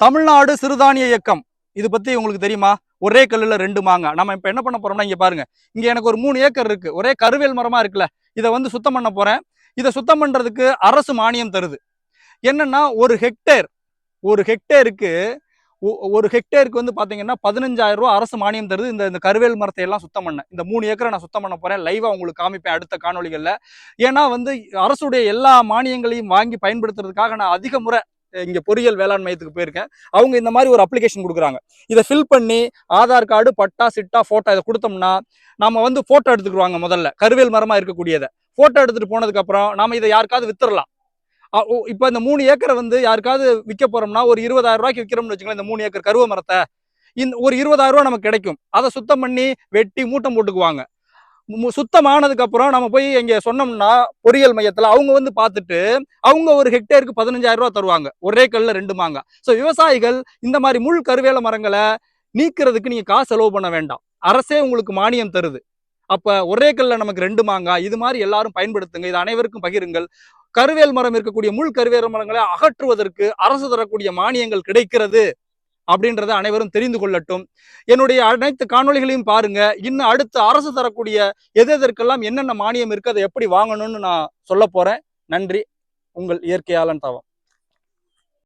தமிழ்நாடு சிறுதானிய இயக்கம். இது பத்தி உங்களுக்கு தெரியுமா? ஒரே கல்லுல ரெண்டு மாங்காய். நம்ம இப்ப என்ன பண்ண போறோம்னா இங்க பாருங்க. இங்க எனக்கு ஒரு மூணு ஏக்கர் இருக்கு. ஒரே கருவேல் மரமா இருக்குல்ல இதை வந்து சுத்தம் பண்ண போறேன். இதை சுத்தம் பண்றதுக்கு அரசு மானியம் தருது. என்னன்னா ஒரு ஹெக்டேர் ஒரு ஹெக்டேருக்கு ஒ- ஒரு ஹெக்டேருக்கு வந்து பார்த்தீங்கன்னா பதினஞ்சாயிரம் ரூபா அரசு மானியம் தருது. இந்த இந்த கருவேல் மரத்தை எல்லாம் சுத்தம் பண்ண. இந்த மூணு ஏக்கரை நான் சுத்தம் பண்ண போறேன். லைவா உங்களுக்கு காமிப்பேன் அடுத்த காணொலிகளில் ஏன்னா வந்து அரசுடைய எல்லா மானியங்களையும் வாங்கி பயன்படுத்துறதுக்காக நான் அதிக முறை இங்க பொறியியல் வேளாண் மையத்துக்கு போயிருக்கேன். அவங்க இந்த மாதிரி ஒரு அப்ளிகேஷன் கொடுக்குறாங்க. இதை ஃபில் பண்ணி ஆதார் கார்டு பட்டா சிட்டா ஃபோட்டோ இதை கொடுத்தோம்னா நாம வந்து ஃபோட்டோ எடுத்துக்கிடுவாங்க முதல்ல. கருவேல் மரமா இருக்கக்கூடியதை. ஃபோட்டோ எடுத்துட்டு போனதுக்கப்புறம் நாம இதை யாருக்காவது வித்துடலாம் இப்போ இந்த மூணு ஏக்கரை வந்து யாருக்காவது விற்க போறோம்னா ஒரு இருபதாயிரம் ரூபாய்க்கு விற்கிறோம்னு வச்சுக்கலாம் இந்த மூணு ஏக்கர் கருவ மரத்தை. இந்த ஒரு இருபதாயிரம் ரூபா நமக்கு கிடைக்கும். அதை சுத்தம் பண்ணி வெட்டி மூட்டம் போட்டுக்குவாங்க. சுத்தமானதுக்கு அப்புறம் நம்ம போய் இங்க சொன்னோம்னா பொறியியல் மையத்துல அவங்க வந்து பார்த்துட்டு அவங்க ஒரு ஹெக்டேருக்கு பதினஞ்சாயிரம் ரூபா தருவாங்க. ஒரே கல்ல ரெண்டு மாங்காய் ஸோ விவசாயிகள் இந்த மாதிரி முள் கருவேல மரங்களை நீக்கிறதுக்கு நீங்க காசு செலவு பண்ண வேண்டாம். அரசே உங்களுக்கு மானியம் தருது. அப்ப ஒரே கல்ல நமக்கு ரெண்டு மாங்காய் இது மாதிரி எல்லாரும் பயன்படுத்துங்க. இது அனைவருக்கும் பகிருங்கள். கருவேல் மரம் இருக்கக்கூடிய முள் கருவேல மரங்களை அகற்றுவதற்கு அரசு தரக்கூடிய மானியங்கள் கிடைக்கிறது. அப்படின்றத அனைவரும் தெரிந்து கொள்ளட்டும். என்னுடைய அனைத்து காணொளிகளையும் பாருங்க. இன்னும் அடுத்து அரசு தரக்கூடிய எது எதற்கெல்லாம் என்னென்ன மானியம் இருக்கு அதை எப்படி வாங்கணும்னு நான் சொல்ல போறேன். நன்றி. உங்கள் இயற்கையாளன் தவம்.